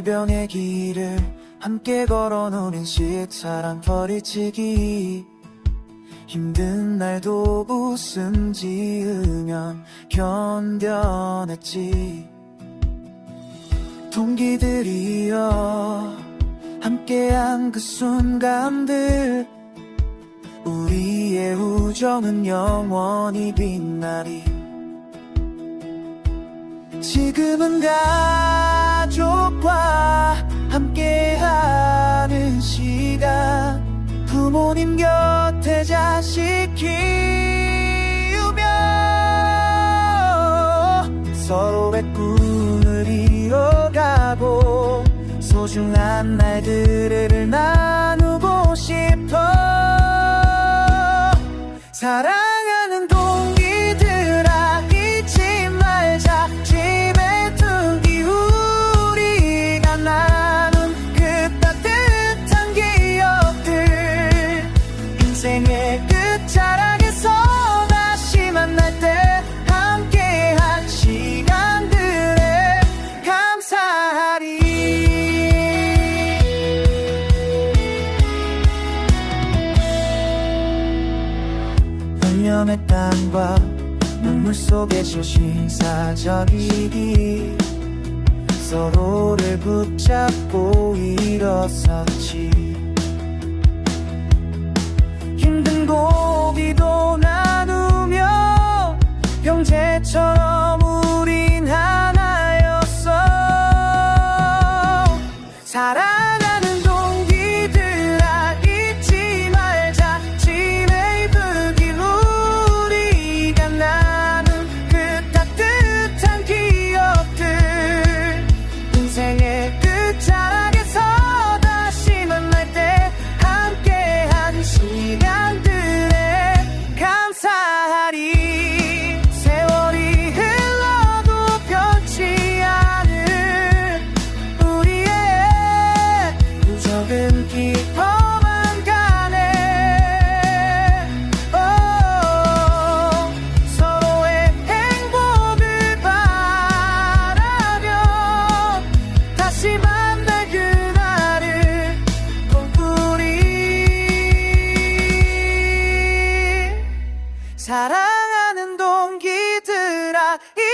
해변의 길을 함께 걸어놓은 시차랑 버리치기. 힘든 날도 웃음 지으면 견뎌냈지. 동기들이여 함께한 그 순간들. 우리의 우정은 영원히 빛나리 지금은 가족과 함께하는 시간. 부모님 곁에 자식 키우며 서로의 꿈을 이뤄가고 소중한 날들을 나누고 싶어. 사랑 인생의 끝자락에서 다시 만날 때 함께한 시간들에 감사하리. 열려의 땅과 눈물 속에 쉬신 사적이기 서로를 붙잡고 일어섰지 형제처럼 우린 하나였어. 사랑 he